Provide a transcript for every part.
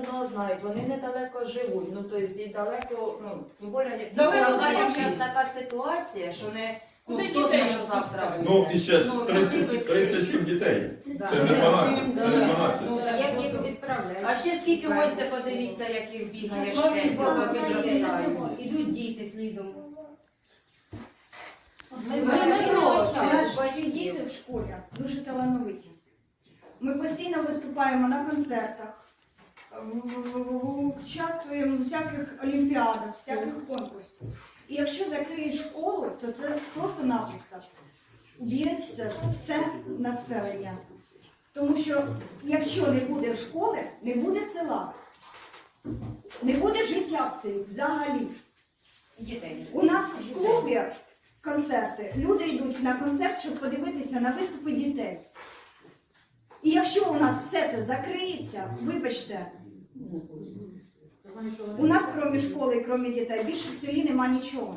одного знають, вони недалеко живуть, ну тобто і далеко, ну, тим більше, як Далеко далеко. зараз така ситуація, що не ну, хто дітей знає, що завтра буде. Ну, і ще ж Ну, 30, 37 дітей. Да. Це не 12, це не 12. Ну, як ну, їх відправляють? А ще скільки ось де подивіться, як їх бігає шкельця, мама, підростають. Ідуть діти слідом. Ми Ми. Наші діти в школі дуже талановиті. Ми постійно виступаємо на концертах, в- в- в- участвуємо у всяких олімпіадах, всяких конкурсах. І якщо закриють школу, то це просто-напросто б'ється все населення. Тому що якщо не буде школи, не буде села, не буде життя в селі взагалі. Дітей. У нас в клубі концерти. Люди йдуть на концерт, щоб подивитися на виступи дітей. І якщо у нас все це закриється, вибачте, у нас крім школи, і крім дітей, більше в селі нема нічого.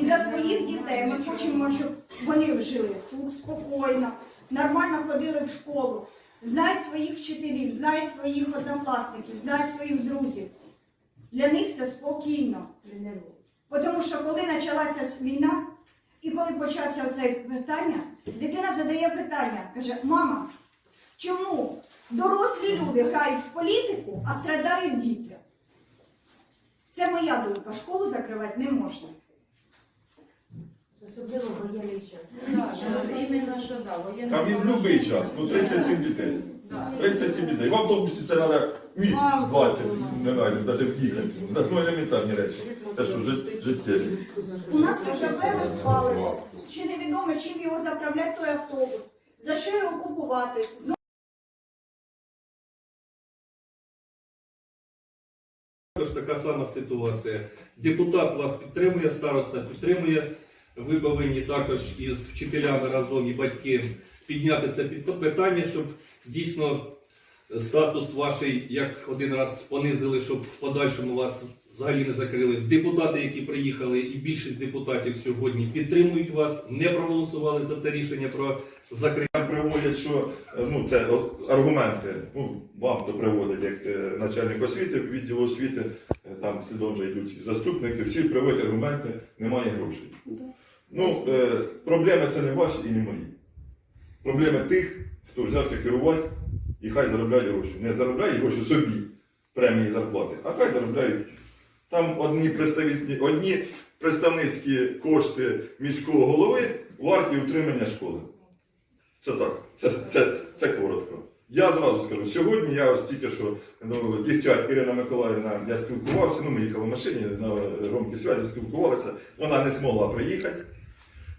І за своїх дітей ми хочемо, щоб вони жили тут спокійно, нормально ходили в школу, знають своїх вчителів, знають своїх однокласників, знають своїх друзів. Для них це спокійно. Тому що коли почалася війна, і коли почався це питання, дитина задає питання, каже, мама, чому дорослі люди грають в політику, а страдають діти? Це моя думка. Школу закривати не можна. Особливо воєнний час. Да, що, іменно, що, да, воєнний Там і в будь-який час, ну 37 дітей. 37 дітей. В автобусі це треба місць 20, не знаю, навіть в'їхати. Ну, елементарні речі. Це що, жит- життєві. У нас проблеми з паливом. Ще невідомо, чим його заправляти той автобус, за що його купувати. Також така сама ситуація. Депутат вас підтримує, староста підтримує. Ви повинні також із вчителями разом і батьки підняти це під- питання, щоб дійсно статус ваший як один раз понизили, щоб в подальшому вас взагалі не закрили. Депутати, які приїхали, і більшість депутатів сьогодні підтримують вас, не проголосували за це рішення про закриття. Там приводять, що е, ну, це аргументи, ну, вам то приводять як е, начальник освіти, відділу освіти, е, там слідом йдуть заступники, всі приводять аргументи, немає грошей. Ну, проблеми це не ваші і не мої. Проблеми тих, хто взявся керувати і хай заробляють гроші. Не заробляють гроші собі, премії зарплати, а хай заробляють. Там одні представницькі, одні представницькі кошти міського голови варті утримання школи. Це так, це, це, це коротко. Я зразу скажу, сьогодні я ось тільки що ну, дігтяр Ірина Миколаївна, я спілкувався, ну ми їхали в машині на громкій зв'язі, спілкувалися, вона не змогла приїхати,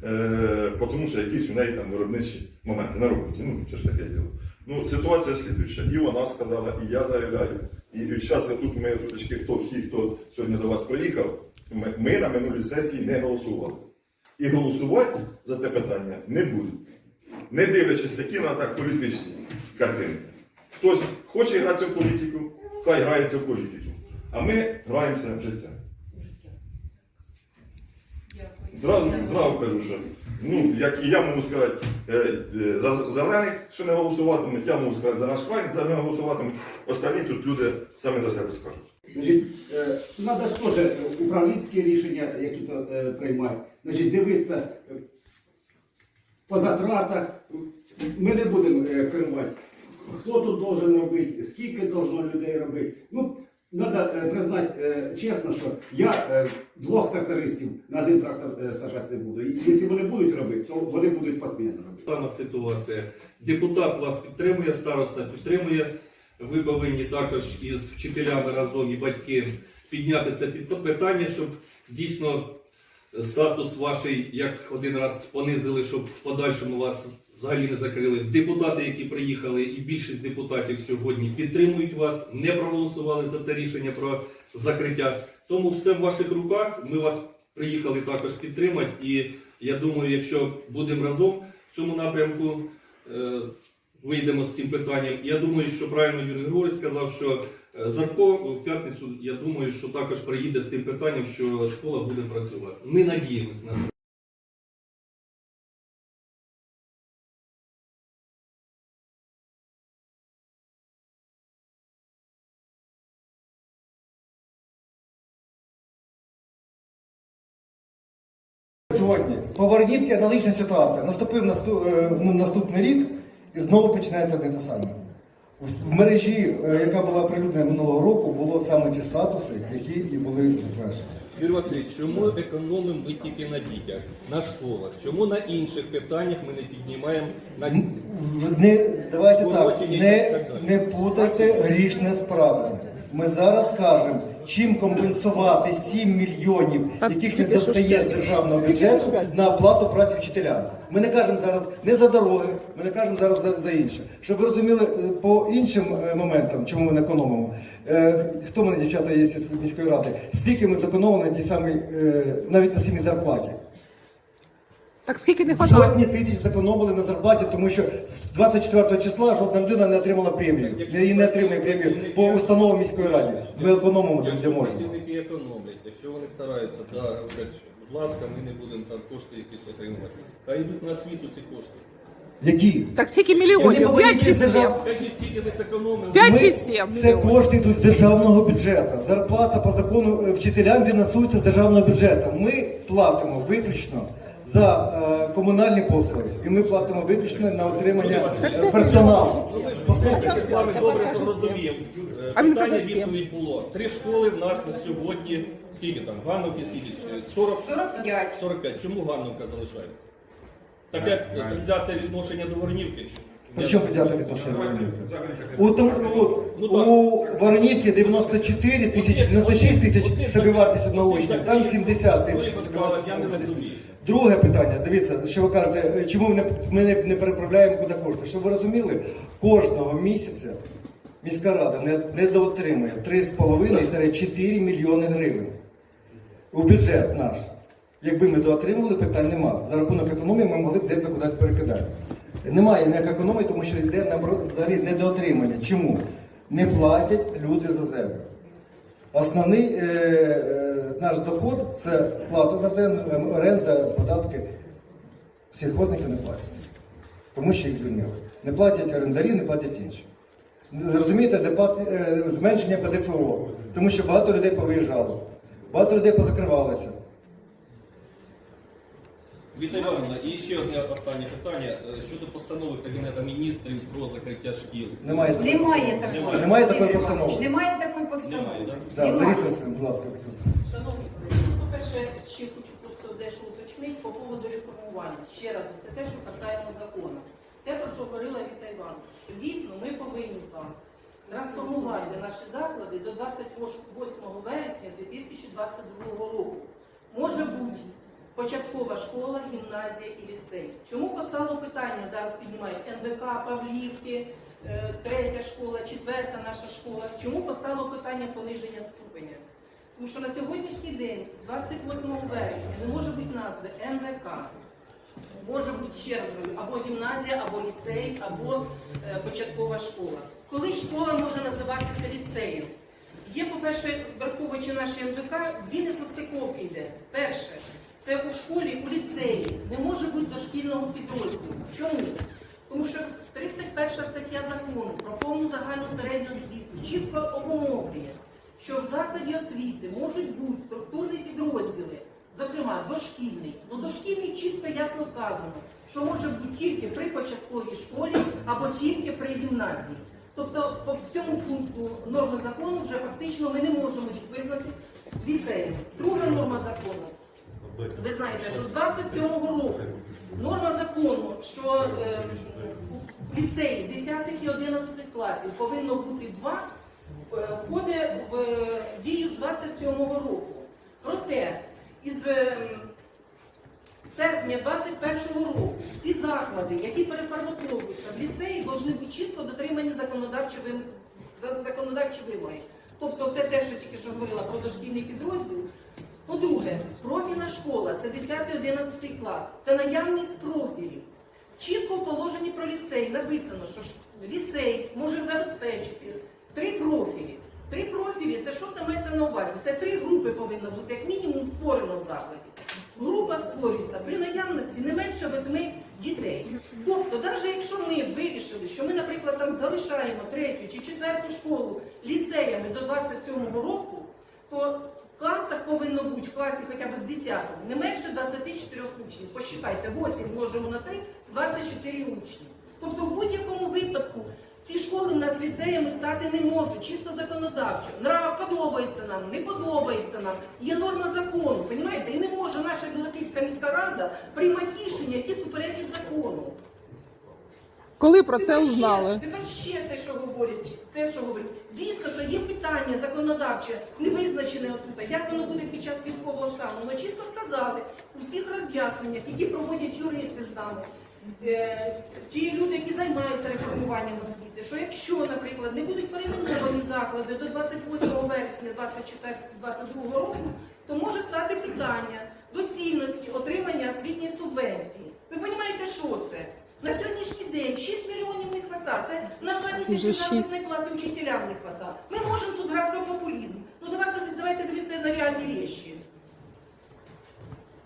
е, тому що якісь у неї там виробничі моменти на роботі. Ну, це ж таке діло. Ну, ситуація слідуюча. І вона сказала, і я заявляю. І зараз тут ми туточки, хто всі, хто сьогодні до вас приїхав, ми, ми на минулій сесії не голосували. І голосувати за це питання не будуть не дивлячись, які на так політичні картинки. Хтось хоче гратися в політику, хай грається в політику. А ми граємося в життя. Зразу, зразу кажу, що ну, як і я можу сказати, е, е, за зелених, що не голосуватимуть, я можу сказати за наш край, за не голосуватимуть. Останні тут люди самі за себе скажуть. Значить, треба ж теж управлінські рішення, які то е, приймати. Значить, дивитися по затратах. Ми не будемо керувати. Хто тут должен робити, скільки должно людей робити. Ну, треба признати е, чесно, що я е, двох трактористів на один трактор е, сажати не буду. І якщо вони будуть робити, то вони будуть посмінно робити. Сама ситуація. Депутат вас підтримує, староста підтримує. Ви повинні також із вчителями разом і батьки підняти це питання, щоб дійсно статус ваший як один раз понизили, щоб в подальшому вас взагалі не закрили. Депутати, які приїхали, і більшість депутатів сьогодні підтримують вас, не проголосували за це рішення про закриття. Тому все в ваших руках. Ми вас приїхали також підтримати. І я думаю, якщо будемо разом в цьому напрямку. е, Вийдемо з цим питанням. Я думаю, що правильно Юрій Григорович сказав, що е, Зарко в п'ятницю, я думаю, що також приїде з тим питанням, що школа буде працювати. Ми надіємося на це. Сьогодні по Варнівці аналогічна ситуація. Наступив наступ, е, ну, наступний рік і знову починається одне те саме. В мережі, е, яка була оприлюднена минулого року, було саме ці статуси, які і були затверджені. Юрій Васильович, чому економимо ми тільки на дітях, на школах? Чому на інших питаннях ми не піднімаємо на Не, давайте так, не, так не путайте грішне з правильним. Ми зараз кажемо, чим компенсувати 7 мільйонів, яких не достає з державного бюджету на оплату праці вчителям. Ми не кажемо зараз не за дороги, ми не кажемо зараз за, за інше. Щоб ви розуміли е, по іншим е, моментам, чому ми не економимо. Е, Хто мене, дівчата, є з міської ради? Скільки ми зекономили самій, е, навіть на самій зарплаті? Так скільки не хватає? Сотні тисяч зекономили на зарплаті, тому що з 24 числа жодна людина не отримала премію. І не отримує премію по установам міської ради. Ми економимо там, де можна. працівники економлять, якщо вони стараються, да, говорять, будь ласка, ми не будемо там кошти якісь отримувати. Хай йдуть на світу ці кошти. Які? Так скільки Вони мільйонів? повинні чи через 7? державу. Скажіть, скільки ви зекономили? П'ять чи сім Це мільйонів? кошти йдуть з державного бюджету. Зарплата по закону е, вчителям фінансується з державного бюджету. Ми платимо виключно за е, комунальні послуги, і ми платимо виключно на утримання е, персоналу. Послухайте, з вами добре розуміємо. Е, А він Питання відповідь було. Три школи в нас на сьогодні, скільки там, Ганновки, скільки? 40, 45. 45. Чому Ганновка залишається? Таке е, взяти відношення до Воронівки? чи- Причому взяти відношення Воронівки? У, тому- от, Ну, у Воронівці 94 тисячі, 96 тисяч собівартість одного учня, там 70 Коли тисяч собівартість я не одного учня. розумію. Друге питання, дивіться, що ви кажете, чому ми не, ми не, не переправляємо куди кошти? Щоб ви розуміли, кожного місяця міська рада не, не доотримує 3,5-4 мільйони гривень у бюджет наш. Якби ми доотримували, питань нема. За рахунок економії ми могли б десь до кудись перекидати. Немає ніякої економії, тому що йде взагалі недоотримання. Чому? Не платять люди за землю. Основний е, е, наш доход це плата за землю, е, оренда, податки. Сільхозники не платять. Тому що їх звільнили. Не платять орендарі, не платять інші. Зрозумієте, де плат- е, зменшення ПДФО, тому що багато людей повиїжджало, багато людей позакривалося. Віта Івановна, і ще одне останнє питання е, щодо постанови Кабінету міністрів про закриття шкіл. Немає такої Немає постанови. такої. Немає такої постанови. Немає такої постанови. Немає, так? Да, Немає. Лариса будь ласка. По-перше, ще хочу просто дещо уточнити по поводу реформування. Ще раз, це те, що касаємо закону. Те, про що говорила Віта Івановна, що дійсно ми повинні з вами трансформувати наші заклади до 28 вересня 2022 року. Може бути початкова школа, гімназія і ліцей. Чому постало питання, зараз піднімають НВК, Павлівки, е, третя школа, четверта наша школа. Чому постало питання пониження ступеня? Тому що на сьогоднішній день, з 28 вересня, не може бути назви НВК. Може бути ще раз говорю, або гімназія, або ліцей, або е, початкова школа. Коли школа може називатися ліцеєм? Є, по-перше, враховуючи наші НВК, дві несостиковки йде. Перше, це у школі, у ліцеї не може бути дошкільного підрозділу. Чому? Тому що 31 стаття закону про повну загальну середню освіту чітко обумовлює, що в закладі освіти можуть бути структурні підрозділи, зокрема дошкільний. Ну дошкільний чітко ясно вказано, що може бути тільки при початковій школі або тільки при гімназії. Тобто по цьому пункту норми закону вже фактично ми не можемо їх визнати ліцеєм. Друга норма закону. Ви знаєте, що з 27-го року норма закону, що е, ліцеї 10 і 11 класів повинно бути два, входить в дію з 27-го року. Проте із е, серпня 21-го року всі заклади, які переформатовуються в ліцеї, повинні бути чітко дотримані законодавчі вимоги. Тобто це те, що тільки що говорила про дошкільний підрозділ. По-друге, профільна школа це 10-11 клас, це наявність профілів. Чітко в положенні про ліцей написано, що ліцей може забезпечити три профілі. Три профілі це що це мається на увазі? Це три групи повинно бути, як мінімум, створено в закладі. Група створюється при наявності не менше восьми дітей. Тобто, навіть якщо ми вирішили, що ми, наприклад, там залишаємо третю чи четверту школу ліцеями до 27-го року, то В класах повинно бути, в класі хоча б в 10 не менше 24 учнів. Посчитайте, 8 множимо на 3, 24 учні. Тобто в будь-якому випадку ці школи в нас ліцеями стати не можуть, чисто законодавчо. Нрава подобається нам, не подобається нам. Є норма закону, розумієте? І не може наша Білопільська міська рада приймати рішення, які суперечать закону. Коли про це узнали? Тепер ще те, що говорять, те, що говорять. Дійсно, що є питання законодавче, не визначене отут. Як воно буде під час військового стану? Ми чітко сказали у всіх роз'ясненнях, які проводять юристи з нами. Е, Ті люди, які займаються реформуванням освіти, що якщо, наприклад, не будуть перейменовані заклади до 28 вересня 2022 року, то може стати питання доцільності отримання освітньої субвенції. Ви розумієте, що це? На сьогоднішній день 6 мільйонів не вистачає. Це на два місяці шість. заробітної плати вчителям не вистачає. Ми можемо тут грати в популізм. Ну давайте, давайте дивитися на реальні речі.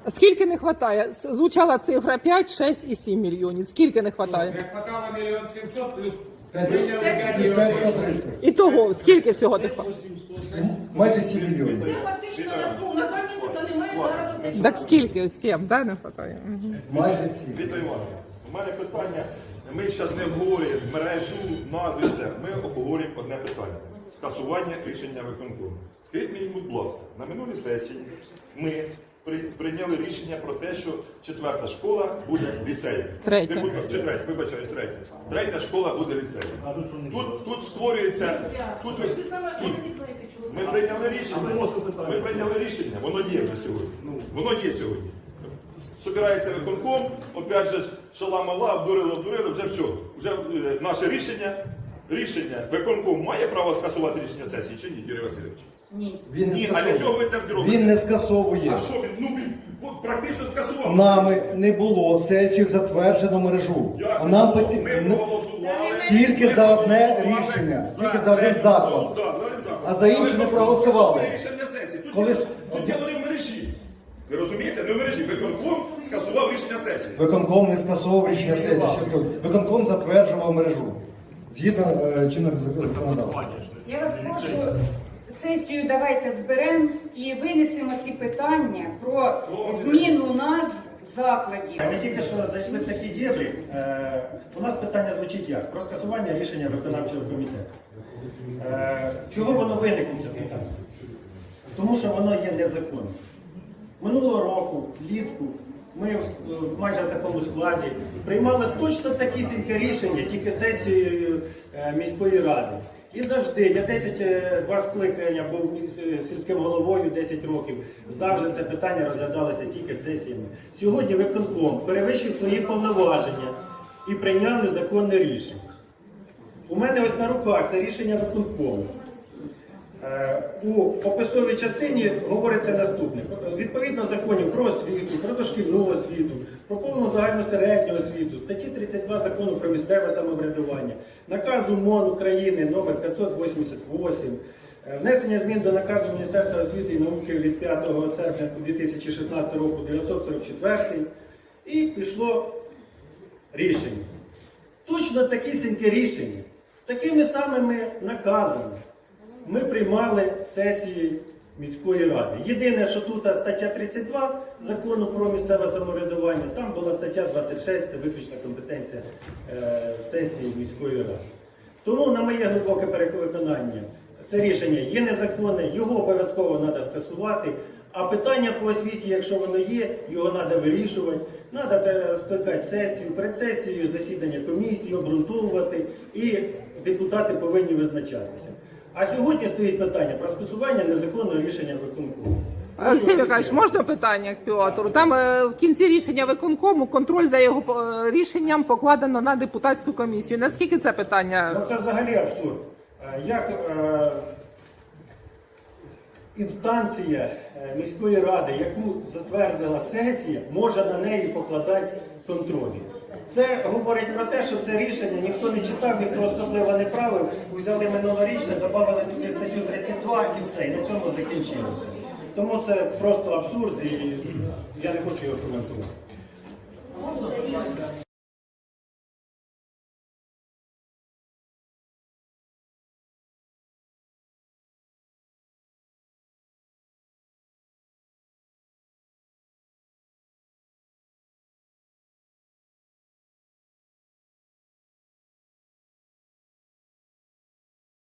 Скільки не вистачає? Звучала цифра 5, 6 і 7 мільйонів. Скільки не вистачає? Не хватало мільйон сімсот плюс п'ять- мільйонів. І того, скільки всього не вистачає? Майже 7 мільйонів. Це фактично ну, на два місяці немає заробітної Так скільки? 7, да, не вистачає? Мгм. Майже 7. Віктор Іванович, у мене питання. Ми зараз не обговорюємо мережу, назви все. Ми обговорюємо одне питання: скасування рішення виконкому. Скажіть мені, будь ласка, на минулій сесії ми прийняли рішення про те, що четверта школа буде ліцеєм. Третя. Депутат- Чи третя, вибачаюсь, третя. Третя школа буде ліцеєм. Тут, тут створюється. Тут, ви- Ви саме тут, не знаєте, чого ми прийняли рішення. Ми прийняли рішення, воно є вже сьогодні. Воно є сьогодні. Собирається виконком, опять же, шала мала, обдурили, обдурили, вже все. Вже е, наше рішення, рішення, виконком має право скасувати рішення сесії чи ні, Юрій Васильович? Ні. Він не Ні, а для чого скасовує. ви це робите? Він не скасовує. А що він? Ну він от практично скасував. Нами не було сесію затверджено мережу. Як А нам ми потрібно проголосували. тільки ми за одне проголосували рішення, за тільки за один заклад. да, за один заклад. А за інші Але не виконком проголосували. скасував Рішення сесії. Тут, Коли- тут діло не в мережі. Ви розумієте? Не в мережі. Виконком скасував рішення сесії. Виконком не скасовував рішення сесії. ще скажу. Виконком затверджував мережу. Згідно е, чинного законодавства. Я вас прошу, сесію давайте зберемо і винесемо ці питання про зміну назв закладів. Ми тільки що зайшли в такі діли. Е, у нас питання звучить як? Про скасування рішення виконавчого комітету. Е, чого воно виникло це питання? Тому що воно є незаконним. Минулого року, влітку, ми в- майже в такому складі приймали точно такісіньке рішення, тільки сесією е, міської ради. І завжди, я 10 ваш два скликання був сільським головою 10 років. Завжди це питання розглядалося тільки сесіями. Сьогодні виконком перевищив свої повноваження і прийняв незаконне рішення. У мене ось на руках це рішення виконкому. Е, У описовій частині говориться наступне. Відповідно законів про освіту, про дошкільну освіту, про повну загальну середню освіту, статті 32 закону про місцеве самоврядування, наказу МОН України номер 588, е, внесення змін до наказу Міністерства освіти і науки від 5 серпня 2016 року 944 і пішло рішення. Точно такісіньке рішення з такими самими наказами ми приймали сесії міської ради. Єдине, що тут стаття 32 закону про місцеве самоврядування, там була стаття 26, це виключна компетенція е, сесії міської ради. Тому, на моє глибоке переконання, це рішення є незаконне, його обов'язково треба скасувати. А питання по освіті, якщо воно є, його треба вирішувати. Треба скликати сесію, перед сесією засідання комісії, обґрунтовувати, і депутати повинні визначатися. А сьогодні стоїть питання про скасування незаконного рішення виконкому. Олексій Миколаївич, можна питання співавтору? Там е, в кінці рішення виконкому контроль за його е, рішенням покладено на депутатську комісію. Наскільки це Ну, питання? це взагалі абсурд. Е, Як е, інстанція е, міської ради, яку затвердила сесія, може на неї покладати контроль? Це говорить про те, що це рішення ніхто не читав, ніхто особливо не правив. Взяли минулорічне, додали туди статтю 32 і все, і на цьому закінчилося. Тому це просто абсурд, і я не хочу його коментувати.